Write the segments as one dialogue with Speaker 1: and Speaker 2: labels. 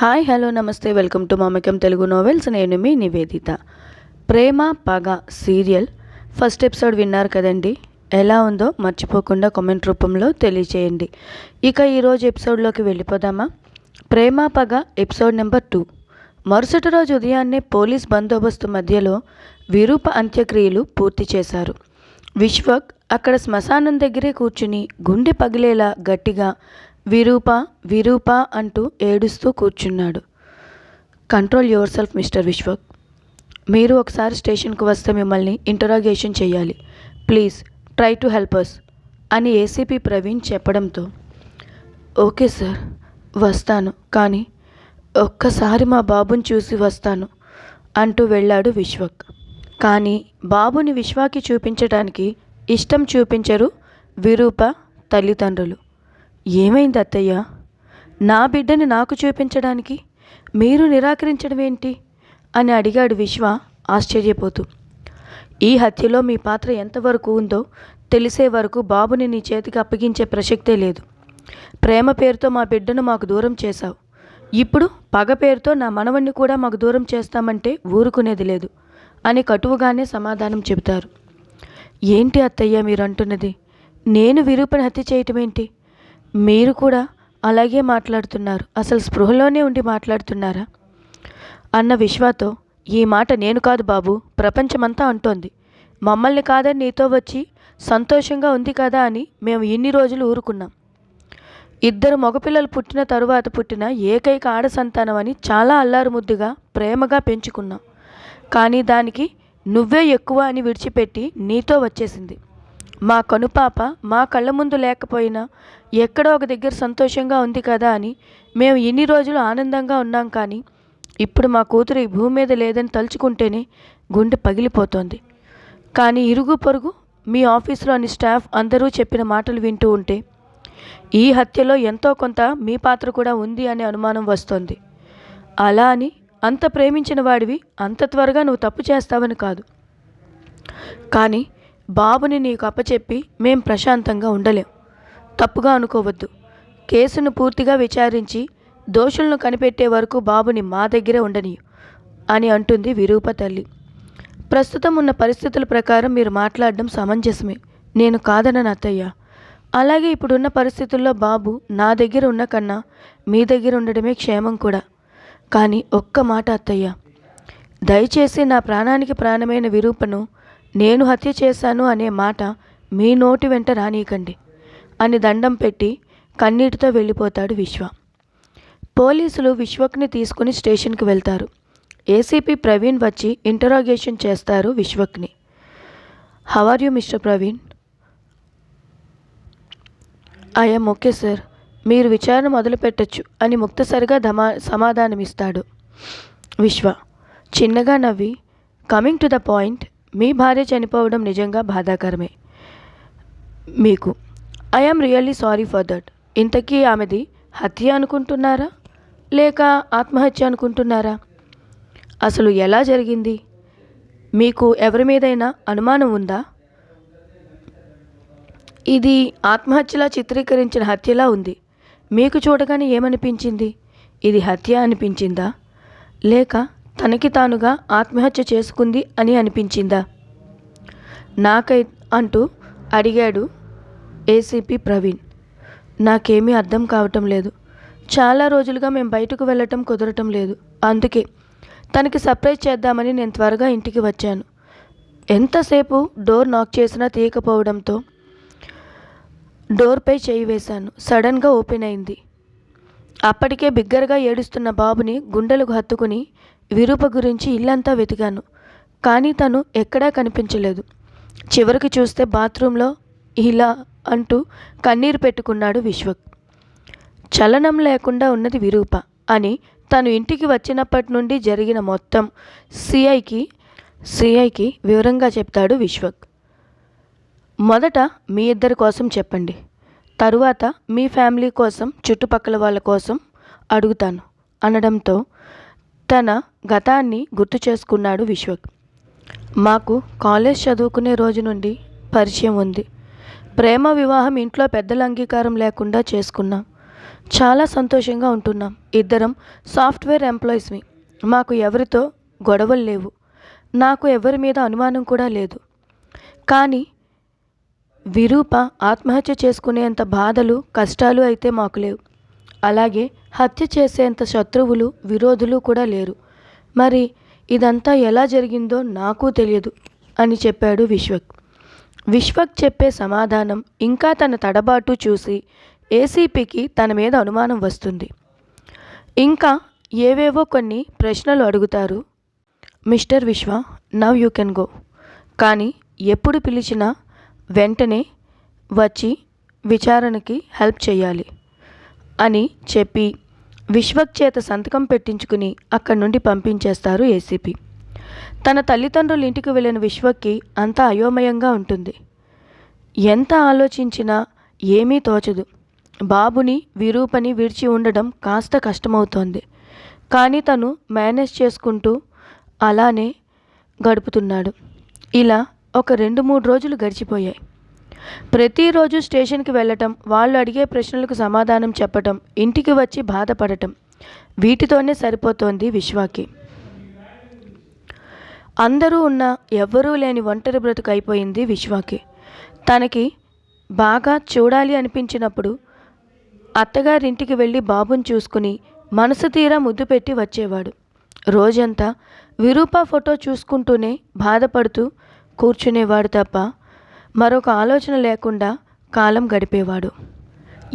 Speaker 1: Hi hello నమస్తే. Welcome to Mamakam Telugu novels నేను మీ నివేదిత. ప్రేమ పగ సీరియల్. ఫస్ట్ ఎపిసోడ్ విన్నారు కదండి. ఎలా ఉందో మర్చిపోకుండా కామెంట్ రూపంలో తెలియచేయండి. ఇక ఈరోజు ఎపిసోడ్లోకి వెళ్ళిపోదామా? ప్రేమ పగ ఎపిసోడ్ నెంబర్ టూ. మరుసటి రోజు ఉదయాన్నే పోలీస్ బందోబస్తు మధ్యలో విరూప అంత్యక్రియలు పూర్తి చేశారు. విశ్వక్ అక్కడ శ్మశానం దగ్గరే కూర్చుని గుండె పగిలేలా గట్టిగా విరూప విరూప అంటూ ఏడుస్తూ కూర్చున్నాడు. Control your self mister Vishwak మీరు ఒకసారి స్టేషన్కు వస్తే మిమ్మల్ని ఇంటరాగేషన్ చేయాలి. Please try to help us అని ఏసీపీ ప్రవీణ్ చెప్పడంతో ఓకే సార్ వస్తాను. కానీ ఒక్కసారి మా బాబుని చూసి వస్తాను అంటూ వెళ్ళాడు విశ్వక్ కానీ బాబుని విశ్వాకి చూపించడానికి ఇష్టం చూపించరు విరూప తల్లిదండ్రులు. ఏమైంది అత్తయ్య? నా బిడ్డని నాకు చూపించడానికి మీరు నిరాకరించడం ఏంటి? అని అడిగాడు విశ్వ ఆశ్చర్యపోతూ. ఈ హత్యలో మీ పాత్ర ఎంతవరకు ఉందో తెలిసే వరకు బాబుని నీ చేతికి అప్పగించే ప్రసక్తే లేదు. ప్రేమ పేరుతో మా బిడ్డను మాకు దూరం చేశావు. ఇప్పుడు పగ పేరుతో నా మనవణ్ణి కూడా మాకు దూరం చేస్తామంటే ఊరుకునేది లేదు అని కటువుగానే సమాధానం చెబుతారు. ఏంటి అత్తయ్య మీరు అంటున్నది నేను విరూపణ హత్య చేయటం ఏంటి మీరు కూడా అలాగే మాట్లాడుతున్నారు. అసలు స్పృహలోనే ఉండి మాట్లాడుతున్నారా? అన్న విశ్వాతో ఈ మాట నేను కాదు బాబు ప్రపంచమంతా అంటోంది. మమ్మల్ని కాదని నీతో వచ్చి సంతోషంగా ఉంది కదా అని మేము ఇన్ని రోజులు ఊరుకున్నాం. ఇద్దరు మగపిల్లలు పుట్టిన తరువాత పుట్టిన ఏకైక ఆడ సంతానం అని చాలా అల్లారు ముద్దుగా ప్రేమగా పెంచుకున్నాం. కానీ దానికి నువ్వే ఎక్కువ అని విడిచిపెట్టి నీతో వచ్చేసింది. మా కనుపాప మా కళ్ళ ముందు లేకపోయినా ఎక్కడో ఒక దగ్గర సంతోషంగా ఉంది కదా అని మేము ఇన్ని రోజులు ఆనందంగా ఉన్నాం కానీ ఇప్పుడు మా కూతురు ఈ భూమి మీద లేదని తలుచుకుంటేనే గుండె పగిలిపోతోంది. కానీ ఇరుగు పొరుగు మీ ఆఫీసులోని స్టాఫ్ అందరూ చెప్పిన మాటలు వింటూ ఉంటే ఈ హత్యలో ఎంతో కొంత మీ పాత్ర కూడా ఉంది అనే అనుమానం వస్తోంది. అలా అని అంత ప్రేమించిన వాడివి అంత త్వరగా నువ్వు తప్పు చేస్తావని కాదు. కానీ బాబుని నీకు అప్పచెప్పి మేం ప్రశాంతంగా ఉండలేం. తప్పుగా అనుకోవద్దు. కేసును పూర్తిగా విచారించి దోషులను కనిపెట్టే వరకు బాబుని మా దగ్గరే ఉండనియు అని అంటుంది విరూప తల్లి. ప్రస్తుతం ఉన్న పరిస్థితుల ప్రకారం మీరు మాట్లాడడం సమంజసమే. నేను కాదనను అత్తయ్య. అలాగే ఇప్పుడున్న పరిస్థితుల్లో బాబు నా దగ్గర ఉన్న కన్నా మీ దగ్గర ఉండడమే క్షేమం కూడా. కానీ ఒక్క మాట అత్తయ్య. దయచేసి నా ప్రాణానికి ప్రాణమైన విరూపను నేను హత్య చేశాను అనే మాట మీ నోటి వెంట రానీకండి అని దండం పెట్టి కన్నీటితో వెళ్ళిపోతాడు విశ్వ. పోలీసులు విశ్వక్ని తీసుకుని స్టేషన్కి వెళ్తారు. ఏసీపీ ప్రవీణ్ వచ్చి ఇంటరాగేషన్ చేస్తారు విశ్వక్ని. How are you mister Praveen? I'm okay sir మీరు విచారణ మొదలుపెట్టచ్చు అని ముక్తసరిగా ధమా సమాధానమిస్తాడు. విశ్వ చిన్నగా నవ్వి కమింగ్ టు ద పాయింట్ మీ భార్య చనిపోవడం నిజంగా బాధాకరమే. మీకు. I'm really sorry for that ఇంతకీ ఆమెది హత్య అనుకుంటున్నారా? లేక ఆత్మహత్య అనుకుంటున్నారా? అసలు ఎలా జరిగింది? మీకు ఎవరి మీదైనా అనుమానం ఉందా? ఇది ఆత్మహత్యలా చిత్రీకరించిన హత్యలా ఉంది. మీకు చూడగానే ఏమనిపించింది? ఇది హత్య అనిపించిందా? లేక తనకి తానుగా ఆత్మహత్య చేసుకుంది అని అనిపించిందా? నాకై అంటూ అడిగాడు ఏసీపీ ప్రవీణ్. నాకేమీ అర్థం కావటం లేదు. చాలా రోజులుగా మేము బయటకు వెళ్ళటం కుదరటం లేదు. అందుకే తనకి సర్ప్రైజ్ చేద్దామని నేను త్వరగా ఇంటికి వచ్చాను. ఎంతసేపు డోర్ నాక్ చేసినా తీయకపోవడంతో డోర్పై చేయి వేశాను. సడన్గా ఓపెన్ అయింది. అప్పటికే బిగ్గరగా ఏడుస్తున్న బాబుని గుండెలకు హత్తుకుని విరూప గురించి ఇల్లంతా వెతికాను కానీ తను ఎక్కడా కనిపించలేదు. చివరికి చూస్తే బాత్రూంలో ఇలా అంటూ కన్నీరు పెట్టుకున్నాడు విశ్వక్. చలనం లేకుండా ఉన్నది విరూప అని తను ఇంటికి వచ్చినప్పటి నుండి జరిగిన మొత్తం సిఐకి సిఐకి వివరంగా చెప్తాడు విశ్వక్. మొదట మీ ఇద్దరి కోసం చెప్పండి తరువాత మీ ఫ్యామిలీ కోసం చుట్టుపక్కల వాళ్ళ కోసం అడుగుతాను అనడంతో తన గతాన్ని గుర్తు చేసుకున్నాడు విశ్వక్. మాకు కాలేజ్ చదువుకునే రోజు నుండి పరిచయం ఉంది. ప్రేమ వివాహం ఇంట్లో పెద్దల అంగీకారం లేకుండా చేసుకున్నాం. చాలా సంతోషంగా ఉంటున్నాం. ఇద్దరం సాఫ్ట్వేర్ ఎంప్లాయీస్వి. మాకు ఎవరితో గొడవలు లేవు. నాకు ఎవరి మీద అనుమానం కూడా లేదు. కానీ విరూప ఆత్మహత్య చేసుకునేంత బాధలు కష్టాలు అయితే మాకు లేవు. అలాగే హత్య చేసేంత శత్రువులు విరోధులు కూడా లేరు. మరి ఇదంతా ఎలా జరిగిందో నాకు తెలియదు అని చెప్పాడు విశ్వక్. విశ్వక్ చెప్పే సమాధానం ఇంకా తన తడబాటు చూసి ఏసీపీకి తన మీద అనుమానం వస్తుంది. ఇంకా ఏవేవో కొన్ని ప్రశ్నలు అడుగుతారు. మిస్టర్ విశ్వ నవ్ యూ కెన్ గో. కానీ ఎప్పుడు పిలిచినా వెంటనే వచ్చి విచారణకి హెల్ప్ చేయాలి. అని చెప్పి విశ్వక్ చేత సంతకం పెట్టించుకుని అక్కడి నుండి పంపించేస్తారు ఏసీపీ. తన తల్లిదండ్రుల ఇంటికి వెళ్ళిన విశ్వక్కి అంతా అయోమయంగా ఉంటుంది. ఎంత ఆలోచించినా ఏమీ తోచదు. బాబుని విరూపని విడిచి ఉండడం కాస్త కష్టమవుతోంది. కానీ తను మేనేజ్ చేసుకుంటూ అలానే గడుపుతున్నాడు. ఇలా ఒక రెండు మూడు రోజులు గడిచిపోయాయి. ప్రతిరోజు స్టేషన్కి వెళ్ళటం వాళ్ళు అడిగే ప్రశ్నలకు సమాధానం చెప్పటం ఇంటికి వచ్చి బాధపడటం వీటితోనే సరిపోతోంది విశ్వాకి. అందరూ ఉన్న ఎవ్వరూ లేని ఒంటరి బ్రతుకు అయిపోయింది విశ్వాకి. తనకి బాగా చూడాలి అనిపించినప్పుడు అత్తగారింటికి వెళ్ళి బాబుని చూసుకుని మనసు తీరా ముద్దు పెట్టి వచ్చేవాడు. రోజంతా విరూప ఫోటో చూసుకుంటూనే బాధపడుతూ కూర్చునేవాడు తప్ప మరొక ఆలోచన లేకుండా కాలం గడిపేవాడు.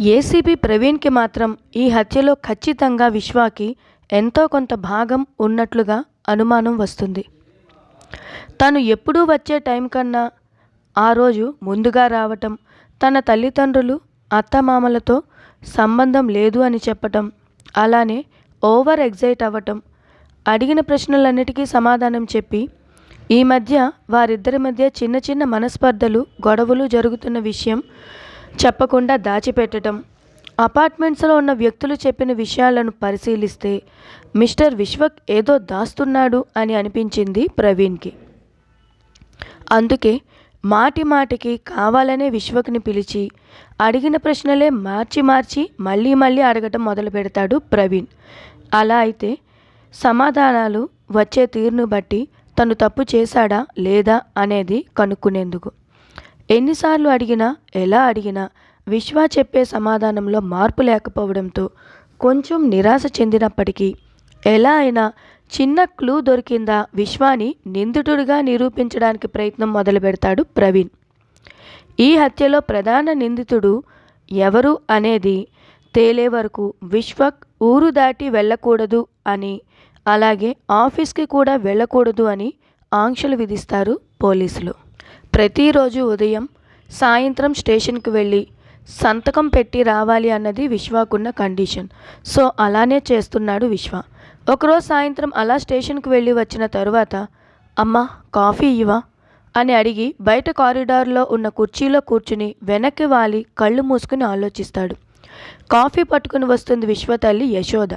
Speaker 1: ఏసీపీ ప్రవీణ్కి మాత్రం ఈ హత్యలో ఖచ్చితంగా విశ్వాకి ఎంతో కొంత భాగం ఉన్నట్లుగా అనుమానం వస్తుంది. తను ఎప్పుడూ వచ్చే టైం కన్నా ఆ రోజు ముందుగా రావటం తన తల్లిదండ్రులు అత్తమామలతో సంబంధం లేదు అని చెప్పటం అలానే ఓవర్ ఎగ్జైట్ అవ్వటం అడిగిన ప్రశ్నలన్నిటికీ సమాధానం చెప్పి ఈ మధ్య వారిద్దరి మధ్య చిన్న చిన్న మనస్పర్ధలు గొడవలు జరుగుతున్న విషయం చెప్పకుండా దాచిపెట్టడం అపార్ట్మెంట్స్లో ఉన్న వ్యక్తులు చెప్పిన విషయాలను పరిశీలిస్తే మిస్టర్ విశ్వక్ ఏదో దాస్తున్నాడు అని అనిపించింది ప్రవీణ్కి. అందుకే మాటి మాటికి కావాలనే విశ్వక్ని పిలిచి అడిగిన ప్రశ్నలే మార్చి మార్చి మళ్ళీ మళ్ళీ అడగటం మొదలు పెడతాడు ప్రవీణ్. అలా అయితే సమాధానాలు వచ్చే తీరును బట్టి తను తప్పు చేశాడా లేదా అనేది కనుక్కునేందుకు. ఎన్నిసార్లు అడిగినా ఎలా అడిగినా విశ్వ చెప్పే సమాధానంలో మార్పు లేకపోవడంతో కొంచెం నిరాశ చెందినప్పటికీ ఎలా అయినా చిన్న క్లూ దొరికిందా విశ్వాని నిందితుడిగా నిరూపించడానికి ప్రయత్నం మొదలు పెడతాడు ప్రవీణ్. ఈ హత్యలో ప్రధాన నిందితుడు ఎవరు అనేది తేలే వరకు విశ్వక్ ఊరు దాటి వెళ్ళకూడదు అని అలాగే ఆఫీస్కి కూడా వెళ్ళకూడదు అని ఆంక్షలు విధిస్తారు పోలీసులు. ప్రతిరోజు ఉదయం సాయంత్రం స్టేషన్కి వెళ్ళి సంతకం పెట్టి రావాలి అన్నది విశ్వాకున్న కండిషన్. సో అలానే చేస్తున్నాడు విశ్వ. ఒకరోజు సాయంత్రం అలా స్టేషన్కి వెళ్ళి వచ్చిన తరువాత అమ్మ కాఫీ ఇవా అని అడిగి బయట కారిడార్లో ఉన్న కుర్చీలో కూర్చుని వెనక్కి వాలి కళ్ళు మూసుకుని ఆలోచిస్తాడు. కాఫీ పట్టుకుని వస్తుంది విశ్వ తల్లి యశోద.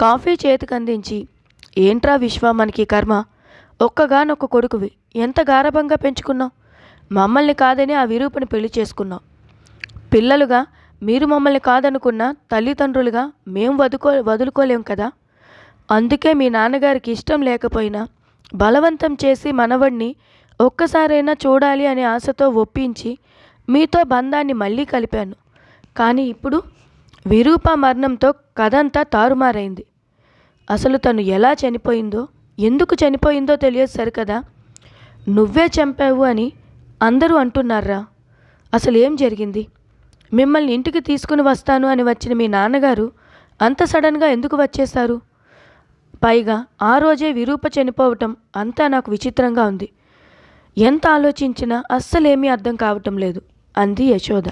Speaker 1: కాఫీ చేతికి అందించి ఏంట్రా విశ్వ మనకి కర్మ? ఒక్కగానొక్క కొడుకువి. ఎంత గారభంగా పెంచుకున్నావు? మమ్మల్ని కాదని ఆ విరూపని పెళ్ళి చేసుకున్నావు. పిల్లలుగా మీరు మమ్మల్ని కాదనుకున్న తల్లిదండ్రులుగా మేము వదుకో వదులుకోలేం కదా? అందుకే మీ నాన్నగారికి ఇష్టం లేకపోయినా బలవంతం చేసి మనవడిని ఒక్కసారైనా చూడాలి అనే ఆశతో ఒప్పించి మీతో బంధాన్ని మళ్ళీ కలిపాను. కానీ ఇప్పుడు విరూప మరణంతో కథంతా తారుమారైంది. అసలు తను ఎలా చనిపోయిందో ఎందుకు చనిపోయిందో తెలియదు సరి కదా నువ్వే చంపావు అని అందరూ అంటున్నారా? అసలు ఏం జరిగింది? మిమ్మల్ని ఇంటికి తీసుకుని వస్తాను అని వచ్చిన మీ నాన్నగారు అంత సడన్గా ఎందుకు వచ్చేశారు? పైగా ఆ రోజే విరూప చనిపోవటం అంతా నాకు విచిత్రంగా ఉంది. ఎంత ఆలోచించినా అస్సలేమీ అర్థం కావటం లేదు అంది యశోద.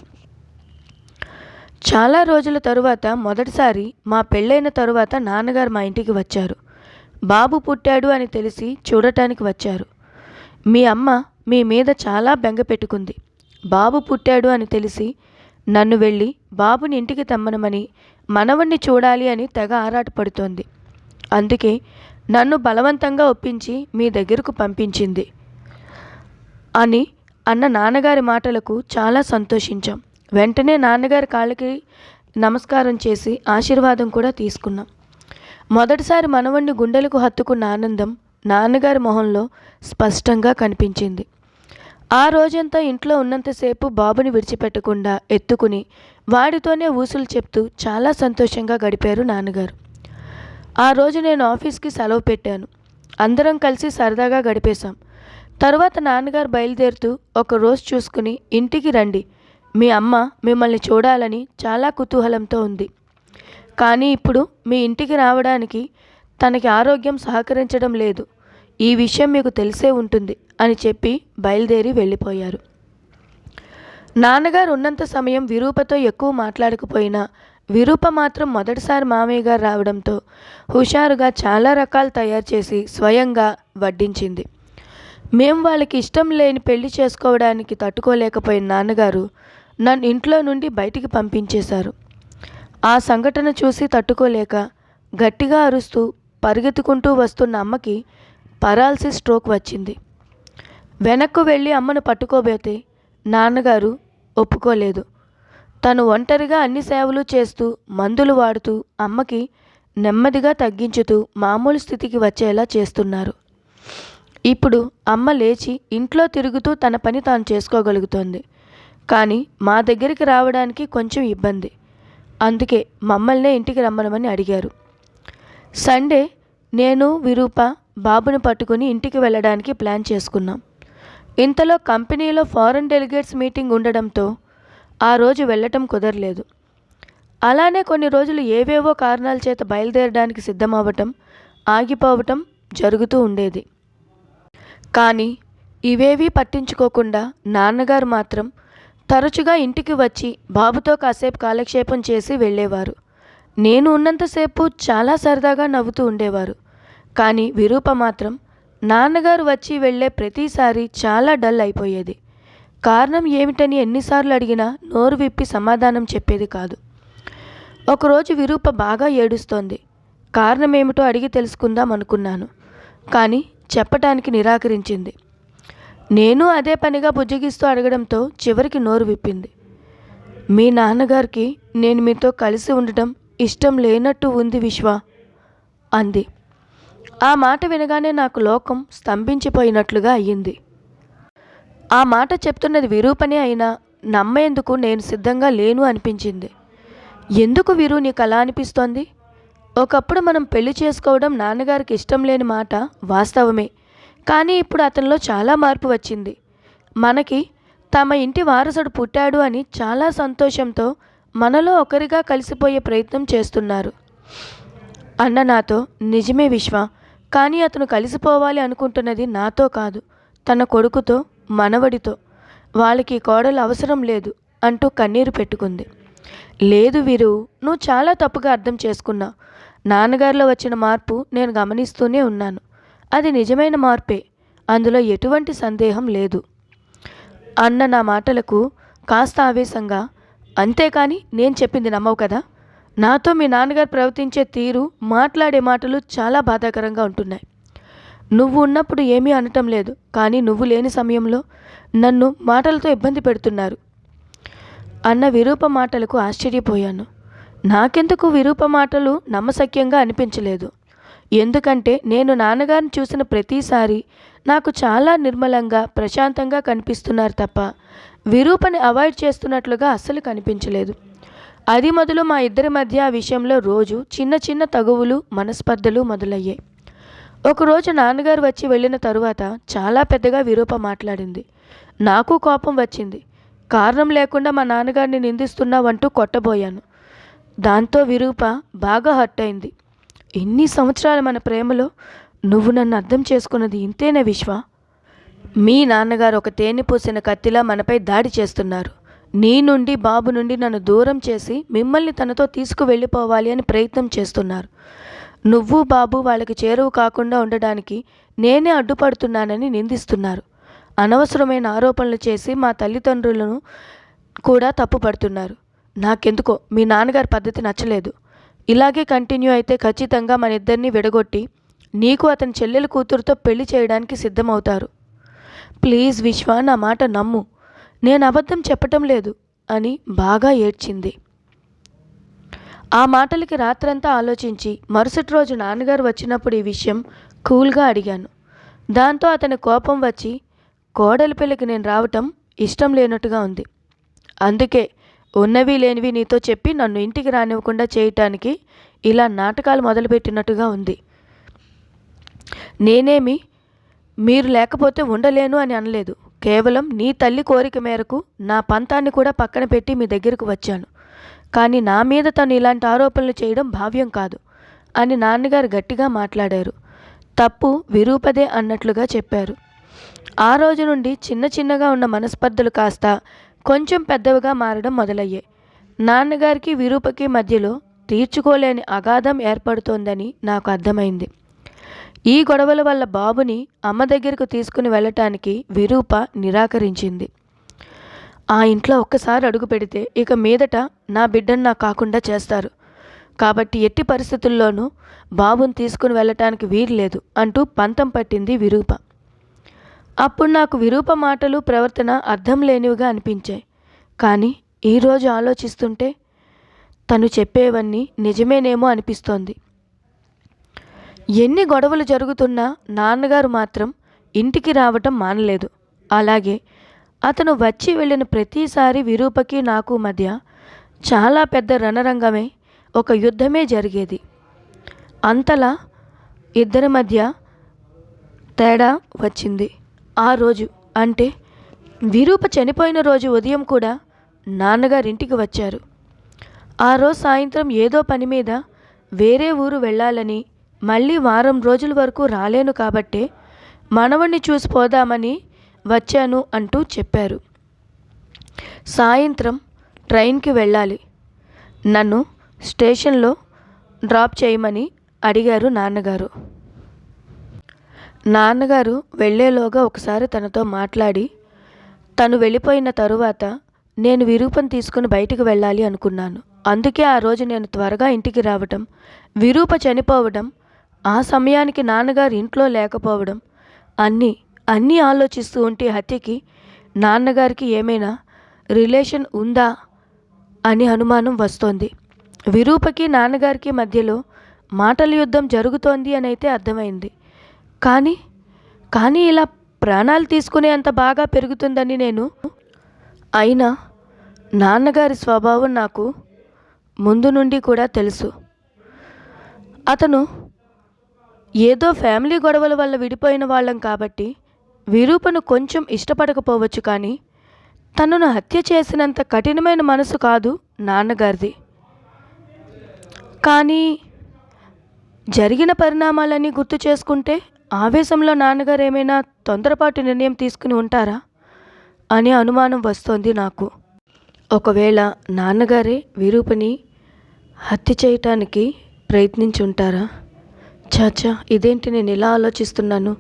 Speaker 1: చాలా రోజుల తరువాత మొదటిసారి మా పెళ్ళైన తరువాత నాన్నగారు మా ఇంటికి వచ్చారు. బాబు పుట్టాడు అని తెలిసి చూడటానికి వచ్చారు. మీ అమ్మ మీ మీద చాలా బెంగ పెట్టుకుంది. బాబు పుట్టాడు అని తెలిసి నన్ను వెళ్ళి బాబుని ఇంటికి తెమ్మనమని మనవణ్ణి చూడాలి అని తెగ ఆరాటపడుతోంది. అందుకే నన్ను బలవంతంగా ఒప్పించి మీ దగ్గరకు పంపించింది. అని అన్న నాన్నగారి మాటలకు చాలా సంతోషించాం. వెంటనే నాన్నగారి కాళ్ళకి నమస్కారం చేసి ఆశీర్వాదం కూడా తీసుకున్నాం. మొదటిసారి మనవణ్ణి గుండెలకు హత్తుకున్న ఆనందం నాన్నగారి మొహంలో స్పష్టంగా కనిపించింది. ఆ రోజంతా ఇంట్లో ఉన్నంతసేపు బాబుని విడిచిపెట్టకుండా ఎత్తుకుని వాడితోనే ఊసులు చెప్తూ చాలా సంతోషంగా గడిపారు నాన్నగారు. ఆ రోజు నేను ఆఫీస్కి సెలవు పెట్టాను. అందరం కలిసి సరదాగా గడిపేశాం. తరువాత నాన్నగారు బయలుదేరుతూ ఒక రోజు చూసుకుని ఇంటికి రండి మీ అమ్మ మిమ్మల్ని చూడాలని చాలా కుతూహలంతో ఉంది. కానీ ఇప్పుడు మీ ఇంటికి రావడానికి తనకి ఆరోగ్యం సహకరించడం లేదు. ఈ విషయం మీకు తెలిసే ఉంటుంది అని చెప్పి బయలుదేరి వెళ్ళిపోయారు. నాన్నగారు ఉన్నంత సమయం విరూపతో ఎక్కువ మాట్లాడకపోయినా విరూప మాత్రం మొదటిసారి మామయ్య గారు రావడంతో హుషారుగా చాలా రకాలు తయారు చేసి స్వయంగా వడ్డించింది. మేము వాళ్ళకి ఇష్టం లేని పెళ్ళి చేసుకోవడానికి తట్టుకోలేకపోయిన నాన్నగారు నన్ను ఇంట్లో నుండి బయటికి పంపించేశారు. ఆ సంఘటన చూసి తట్టుకోలేక గట్టిగా అరుస్తూ పరిగెత్తుకుంటూ వస్తున్న అమ్మకి పరాల్సిస్ స్ట్రోక్ వచ్చింది. వెనక్కు వెళ్ళి అమ్మను పట్టుకోబోతే నాన్నగారు ఒప్పుకోలేదు. తను ఒంటరిగా అన్ని సేవలు చేస్తూ మందులు వాడుతూ అమ్మకి నెమ్మదిగా తగ్గించుతూ మామూలు స్థితికి వచ్చేలా చేస్తున్నారు. ఇప్పుడు అమ్మ లేచి ఇంట్లో తిరుగుతూ తన పని తాను చేసుకోగలుగుతోంది. కానీ మా దగ్గరికి రావడానికి కొంచెం ఇబ్బంది. అందుకే మమ్మల్నే ఇంటికి రమ్మనమని అడిగారు. సండే నేను విరూప బాబుని పట్టుకుని ఇంటికి వెళ్ళడానికి ప్లాన్ చేసుకున్నాం. ఇంతలో కంపెనీలో ఫారెన్ డెలిగేట్స్ మీటింగ్ ఉండడంతో ఆ రోజు వెళ్ళటం కుదరలేదు. అలానే కొన్ని రోజులు ఏవేవో కారణాల చేత బయలుదేరడానికి సిద్ధమవ్వటం ఆగిపోవటం జరుగుతూ ఉండేది. కానీ ఇవేవీ పట్టించుకోకుండా నాన్నగారు మాత్రం తరచుగా ఇంటికి వచ్చి బాబుతో కాసేపు కాలక్షేపం చేసి వెళ్ళేవారు. నేను ఉన్నంతసేపు చాలా సరదాగా నవ్వుతూ ఉండేవారు. కానీ విరూప మాత్రం నాన్నగారు వచ్చి వెళ్ళే ప్రతిసారి చాలా డల్ అయిపోయేది. కారణం ఏమిటని ఎన్నిసార్లు అడిగినా నోరు విప్పి సమాధానం చెప్పేది కాదు. ఒకరోజు విరూప బాగా ఏడుస్తోంది. కారణం ఏమిటో అడిగి తెలుసుకుందాం అనుకున్నాను. కానీ చెప్పటానికి నిరాకరించింది. నేను అదే పనిగా బుజ్జగిస్తూ అడగడంతో చివరికి నోరు విప్పింది. మీ నాన్నగారికి నేను మీతో కలిసి ఉండటం ఇష్టం లేనట్టు ఉంది విశ్వ అంది. ఆ మాట వినగానే నాకు లోకం స్తంభించిపోయినట్లుగా అయ్యింది. ఆ మాట చెప్తున్నది విరూపనే అయినా నమ్మేందుకు నేను సిద్ధంగా లేను అనిపించింది. ఎందుకు వీరు నీకు అలా అనిపిస్తోంది? ఒకప్పుడు మనం పెళ్ళి చేసుకోవడం నాన్నగారికి ఇష్టం లేని మాట వాస్తవమే. కానీ ఇప్పుడు అతనిలో చాలా మార్పు వచ్చింది. మనకి తమ ఇంటి వారసుడు పుట్టాడు అని చాలా సంతోషంతో మనలో ఒకరిగా కలిసిపోయే ప్రయత్నం చేస్తున్నారు. అన్న నాతో నిజమే విశ్వ కానీ అతను కలిసిపోవాలి అనుకుంటున్నది నాతో కాదు తన కొడుకుతో మనవడితో. వాళ్ళకి కోడలు అవసరం లేదు అంటూ కన్నీరు పెట్టుకుంది. లేదు వీరు నువ్వు చాలా తప్పుగా అర్థం చేసుకున్నావు. నాన్నగారిలో వచ్చిన మార్పు నేను గమనిస్తూనే ఉన్నాను. అది నిజమైన మార్పే. అందులో ఎటువంటి సందేహం లేదు. అన్న నా మాటలకు కాస్త ఆవేశంగా అంతేకాని నేను చెప్పింది నమ్మవు కదా? నాతో మీ నాన్నగారు ప్రవర్తించే తీరు మాట్లాడే మాటలు చాలా బాధాకరంగా ఉంటున్నాయి. నువ్వు ఉన్నప్పుడు ఏమీ అనటం లేదు కానీ నువ్వు లేని సమయంలో నన్ను మాటలతో ఇబ్బంది పెడుతున్నారు. అన్న విరూప మాటలకు ఆశ్చర్యపోయాను. నాకెందుకు విరూప మాటలు నమ్మశక్యంగా అనిపించలేదు? ఎందుకంటే నేను నాన్నగారిని చూసిన ప్రతిసారి నాకు చాలా నిర్మలంగా ప్రశాంతంగా కనిపిస్తున్నారు తప్ప విరూపని అవాయిడ్ చేస్తున్నట్లుగా అస్సలు కనిపించలేదు. అది మొదలు మా ఇద్దరి మధ్య ఆ విషయంలో రోజు చిన్న చిన్న తగువులు మనస్పర్ధలు మొదలయ్యాయి. ఒకరోజు నాన్నగారు వచ్చి వెళ్ళిన తరువాత చాలా పెద్దగా విరూప మాట్లాడింది. నాకు కోపం వచ్చింది. కారణం లేకుండా మా నాన్నగారిని నిందిస్తున్నావంటూ కొట్టబోయాను. దాంతో విరూప బాగా హర్ట్ అయింది. ఎన్ని సంవత్సరాలు మన ప్రేమలో నువ్వు నన్ను అర్థం చేసుకున్నది ఇంతేనా విశ్వ? మీ నాన్నగారు ఒక తేనె పూసిన కత్తిలా మనపై దాడి చేస్తున్నారు. నీ నుండి బాబు నుండి నన్ను దూరం చేసి మిమ్మల్ని తనతో తీసుకువెళ్ళిపోవాలి అని ప్రయత్నం చేస్తున్నారు. నువ్వు బాబు వాళ్ళకి చేరువు కాకుండా ఉండడానికి నేనే అడ్డుపడుతున్నానని నిందిస్తున్నారు. అనవసరమైన ఆరోపణలు చేసి మా తల్లిదండ్రులను కూడా తప్పుపడుతున్నారు. నాకెందుకో మీ నాన్నగారి పద్ధతి నచ్చలేదు. ఇలాగే కంటిన్యూ అయితే ఖచ్చితంగా మన ఇద్దరిని విడగొట్టి నీకు అతని చెల్లెల కూతురుతో పెళ్ళి చేయడానికి సిద్ధమవుతారు. ప్లీజ్ విశ్వ నా మాట నమ్ము. నేను అబద్ధం చెప్పటం లేదు అని బాగా ఏడ్చింది. ఆ మాటలకి రాత్రంతా ఆలోచించి మరుసటి రోజు నాన్నగారు వచ్చినప్పుడు ఈ విషయం కూల్గా అడిగాను. దాంతో అతని కోపం వచ్చి కోడలి పెళ్ళికి నేను రావటం ఇష్టం లేనట్టుగా ఉంది. అందుకే ఉన్నవి లేనివి నీతో చెప్పి నన్ను ఇంటికి రానివ్వకుండా చేయటానికి ఇలా నాటకాలు మొదలుపెట్టినట్టుగా ఉంది. నేనేమి మీరు లేకపోతే ఉండలేను అని అనలేదు. కేవలం నీ తల్లి కోరిక మేరకు నా పంతాన్ని కూడా పక్కన పెట్టి మీ దగ్గరకు వచ్చాను. కానీ నా మీద తను ఇలాంటి ఆరోపణలు చేయడం భావ్యం కాదు అని నాన్నగారు గట్టిగా మాట్లాడారు. తప్పు విరూపదే అన్నట్లుగా చెప్పారు. ఆ రోజు నుండి చిన్న చిన్నగా ఉన్న మనస్పర్ధలు కాస్త కొంచెం పెద్దవిగా మారడం మొదలయ్యాయి నాన్నగారికి విరూపకి మధ్యలో తీర్చుకోలేని అగాధం ఏర్పడుతోందని నాకు అర్థమైంది. ఈ గొడవల వల్ల బాబుని అమ్మ దగ్గరకు తీసుకుని వెళ్ళటానికి విరూప నిరాకరించింది. ఆ ఇంట్లో ఒక్కసారి అడుగు పెడితే ఇక మీదట నా బిడ్డను నా కాకుండా చేస్తారు. కాబట్టి ఎట్టి పరిస్థితుల్లోనూ బాబుని తీసుకుని వెళ్ళటానికి వీలు లేదు అంటూ పంతం పట్టింది విరూప. అప్పుడు నాకు విరూప మాటలు ప్రవర్తన అర్థం లేనివిగా అనిపించాయి. కానీ ఈరోజు ఆలోచిస్తుంటే తను చెప్పేవన్నీ నిజమేనేమో అనిపిస్తోంది. ఎన్ని గొడవలు జరుగుతున్నా నాన్నగారు మాత్రం ఇంటికి రావటం మానలేదు. అలాగే అతను వచ్చి వెళ్ళిన ప్రతిసారి విరూపకి నాకు మధ్య చాలా పెద్ద రణరంగమే ఒక యుద్ధమే జరిగేది. అంతలా ఇద్దరి మధ్య తేడా వచ్చింది. ఆ రోజు అంటే విరూప చనిపోయిన రోజు ఉదయం కూడా నాన్నగారింటికి వచ్చారు. ఆ రోజు సాయంత్రం ఏదో పని మీద వేరే ఊరు వెళ్ళాలని మళ్ళీ వారం రోజుల వరకు రాలేను కాబట్టే మనవణ్ణి చూసి పోదామని వచ్చాను అంటూ చెప్పారు. సాయంత్రం ట్రైన్కి వెళ్ళాలి. నన్ను స్టేషన్లో డ్రాప్ చేయమని అడిగారు నాన్నగారు. నాన్నగారు వెళ్ళేలోగా ఒకసారి తనతో మాట్లాడి తను వెళ్ళిపోయిన తరువాత నేను విరూపం తీసుకుని బయటికి వెళ్ళాలి అనుకున్నాను. అందుకే ఆ రోజు నేను త్వరగా ఇంటికి రావడం విరూప చనిపోవడం ఆ సమయానికి నాన్నగారు ఇంట్లో లేకపోవడం అన్నీ అన్నీ ఆలోచిస్తూ ఉంటే హత్యకి నాన్నగారికి ఏమైనా రిలేషన్ ఉందా అని అనుమానం వస్తోంది. విరూపకి నాన్నగారికి మధ్యలో మాటల యుద్ధం జరుగుతోంది అని అయితే అర్థమైంది. కానీ కానీ ఇలా ప్రాణాలు తీసుకునే అంత బాగా పెరుగుతుందని నేను. అయినా నాన్నగారి స్వభావం నాకు ముందు నుండి కూడా తెలుసు. అతను ఏదో ఫ్యామిలీ గొడవల వల్ల విడిపోయిన వాళ్ళం కాబట్టి విరూపను కొంచెం ఇష్టపడకపోవచ్చు కానీ తనను హత్య చేసినంత కఠినమైన మనసు కాదు నాన్నగారిది. కానీ జరిగిన పరిణామాలన్నీ గుర్తు చేసుకుంటే ఆవేశంలో నాన్నగారు ఏమైనా తొందరపాటు నిర్ణయం తీసుకుని ఉంటారా? అనే అనుమానం వస్తోంది నాకు. ఒకవేళ నాన్నగారే విరూపని హత్య చేయటానికి ప్రయత్నించుంటారా? చాచా ఇదేంటి నేను ఇలా ఆలోచిస్తున్నాను?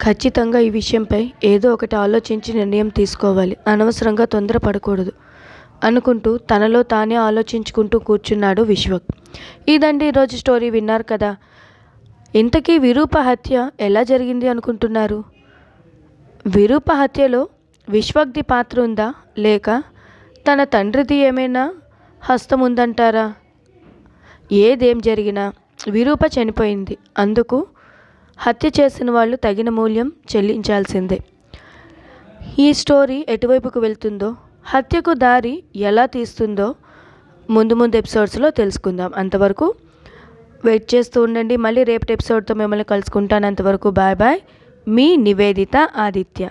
Speaker 1: ఖచ్చితంగా ఈ విషయంపై ఏదో ఒకటి ఆలోచించి నిర్ణయం తీసుకోవాలి. అనవసరంగా తొందరపడకూడదు అనుకుంటూ తనలో తానే ఆలోచించుకుంటూ కూర్చున్నాడు విశ్వక్. ఇదండి ఈరోజు స్టోరీ విన్నారు కదా. ఇంతకీ విరూప హత్య ఎలా జరిగింది అనుకుంటున్నారు? విరూప హత్యలో విశ్వగ్ది పాత్ర ఉందా? లేక తన తండ్రిది ఏమైనా హస్తం ఉందంటారా? ఏదేం జరిగినా విరూప చనిపోయింది. అందుకు హత్య చేసిన వాళ్ళు తగిన మూల్యం చెల్లించాల్సిందే. ఈ స్టోరీ ఎటువైపుకు వెళ్తుందో హత్యకు దారి ఎలా తీస్తుందో ముందు ముందు ఎపిసోడ్స్లో తెలుసుకుందాం. అంతవరకు వెయిట్ చేస్తూ ఉండండి. మళ్ళీ రేపటి ఎపిసోడ్తో మిమ్మల్ని కలుసుకుంటాను. అంతవరకు బాయ్ బాయ్. మీ నివేదిత ఆదిత్య.